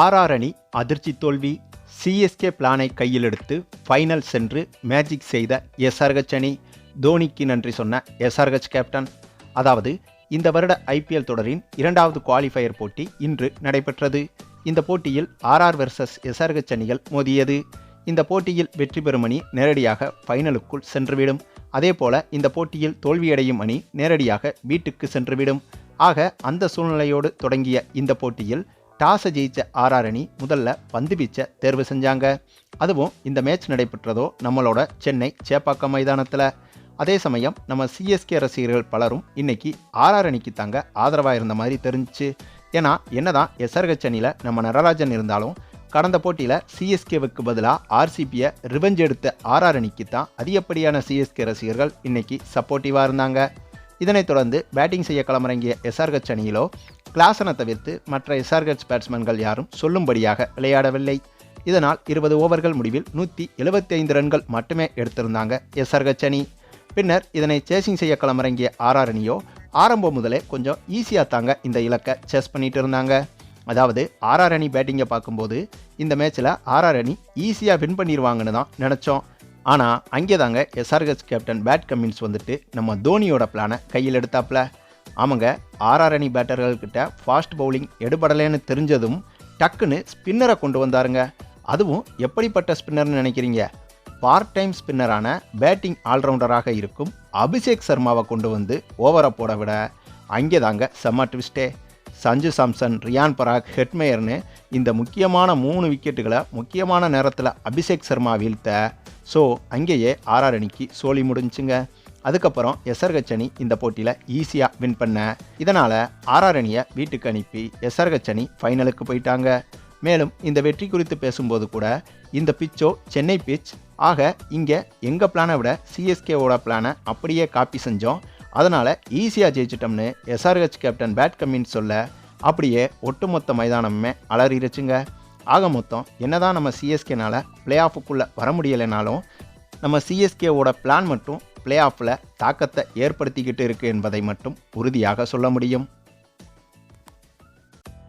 RR அணி அதிர்ச்சி தோல்வி சிஎஸ்கே பிளானை கையில் எடுத்து ஃபைனல் சென்று மேஜிக் செய்த எஸ்ஆர்ஹெச் அணி தோனிக்கு நன்றி சொன்ன எஸ்ஆர்ஹெச் கேப்டன் அதாவது இந்த வருட ஐபிஎல் தொடரின் இரண்டாவது குவாலிஃபயர் போட்டி இன்று நடைபெற்றது. இந்த போட்டியில் ஆர்ஆர் வெர்சஸ் எஸ்ஆர்ஹெச் அணிகள் மோதியது. இந்த போட்டியில் வெற்றி பெறும் அணி நேரடியாக ஃபைனலுக்குள் சென்றுவிடும். அதேபோல இந்த போட்டியில் தோல்வியடையும் அணி நேரடியாக வீட்டுக்கு சென்றுவிடும். ஆக அந்த சூழ்நிலையோடு தொடங்கிய இந்த போட்டியில் டாஸை ஜெயிச்ச ஆர்ஆர் அணி முதல்ல பந்து வீச்சை தேர்வு செஞ்சாங்க. அதுவும் இந்த மேட்ச் நடைபெற்றதோ நம்மளோட சென்னை சேப்பாக்கம் மைதானத்தில். அதே சமயம் நம்ம சிஎஸ்கே ரசிகர்கள் பலரும் இன்னைக்கு ஆர்ஆர் அணிக்கு தாங்க ஆதரவாக இருந்த மாதிரி தெரிஞ்சிச்சு ஏன்னா என்னதான் எஸ்ஆர்ஹெச் அணியில் நம்ம நடராஜன் இருந்தாலும் கடந்த போட்டியில் சிஎஸ்கேவுக்கு பதிலாக ஆர்சிபியை ரிவெஞ்ச் எடுத்த ஆர்ஆர் அணிக்கு தான் அதிகப்படியான சிஎஸ்கே ரசிகர்கள் இன்னைக்கு சப்போர்ட்டிவாக இருந்தாங்க. இதனைத் தொடர்ந்து பேட்டிங் செய்ய களமிறங்கிய எஸ்ஆர்ஹெச் அணியிலோ கிளாசனை தவிர்த்து மற்ற எஸ்ஆர்ஹெச் பேட்ஸ்மேன்கள் யாரும் சொல்லும்படியாக விளையாடவில்லை. இதனால் இருபது ஓவர்கள் முடிவில் நூற்றி எழுபத்தி ஐந்து ரன்கள் மட்டுமே எடுத்திருந்தாங்க எஸ்ஆர்ஹெச் அணி. பின்னர் இதனை சேசிங் செய்ய களமிறங்கிய ஆர்ஆர் அணியோ ஆரம்பம் முதலே கொஞ்சம் ஈஸியாக தாங்க இந்த இலக்கை சேஸ் பண்ணிட்டு இருந்தாங்க. அதாவது ஆர்ஆர் அணி பேட்டிங்கை பார்க்கும்போது இந்த மேட்ச்சில் ஆர்ஆர் அணி ஈஸியாக வின் பண்ணிடுவாங்கன்னு தான் நினச்சோம். ஆனால் அங்கே தாங்க எஸ்ஆர்எஸ் கேப்டன் பேட் கமின்ஸ் வந்துட்டு நம்ம தோனியோட பிளானை கையில் எடுத்தாப்புல. ஆமாங்க ஆர்ஆர் அணி பேட்டர்கள்கிட்ட ஃபாஸ்ட் பவுலிங் எடுபடலைன்னு தெரிஞ்சதும் டக்குன்னு ஸ்பின்னரை கொண்டு வந்தாருங்க. அதுவும் எப்படிப்பட்ட ஸ்பின்னர்னு நினைக்கிறீங்க? பார்ட் டைம் ஸ்பின்னரான பேட்டிங் ஆல்ரவுண்டராக இருக்கும் அபிஷேக் சர்மாவை கொண்டு வந்து ஓவரை போட விட. அங்கே தாங்க செம்ம ட்விஸ்டே சஞ்சு சாம்சன் ரியான் பராக் ஹெட்மேயர்னு இந்த முக்கியமான மூணு விக்கெட்டுகளை முக்கியமான நேரத்தில் அபிஷேக் சர்மா வீழ்த்த. ஸோ அங்கேயே ஆர்ஆர் அணிக்கு சோழி முடிஞ்சுங்க. அதுக்கப்புறம் எஸ்ஆர்ஹெச் அணி இந்த போட்டியில் ஈஸியாக வின் பண்ண. இதனால் ஆர்ஆர் அணியை வீட்டுக்கு அனுப்பி எஸ்ஆர்ஹெச் அணி ஃபைனலுக்கு போயிட்டாங்க. மேலும் இந்த வெற்றி குறித்து பேசும்போது கூட இந்த பிச்சோ சென்னை பிச். ஆக இங்கே எங்கள் பிளானை விட சிஎஸ்கேவோட பிளானை அப்படியே காப்பி செஞ்சோம். அதனால் ஈஸியாக ஜெயிச்சிட்டோம்னு எஸ்ஆர்ஹெச் கேப்டன் பேட் கம்மின்னு சொல்ல அப்படியே ஒட்டுமொத்த மைதானமே அலறிடுச்சுங்க ஆக மொத்தம் என்னதான் நம்ம சிஎஸ்கேனால் பிளே ஆஃபுக்குள்ளே வர முடியலைனாலும் நம்ம சிஎஸ்கேவோட பிளான் மட்டும் பிளே ஆஃபில் தாக்கத்தை ஏற்படுத்திக்கிட்டு இருக்கு என்பதை மட்டும் உறுதியாக சொல்ல முடியும்.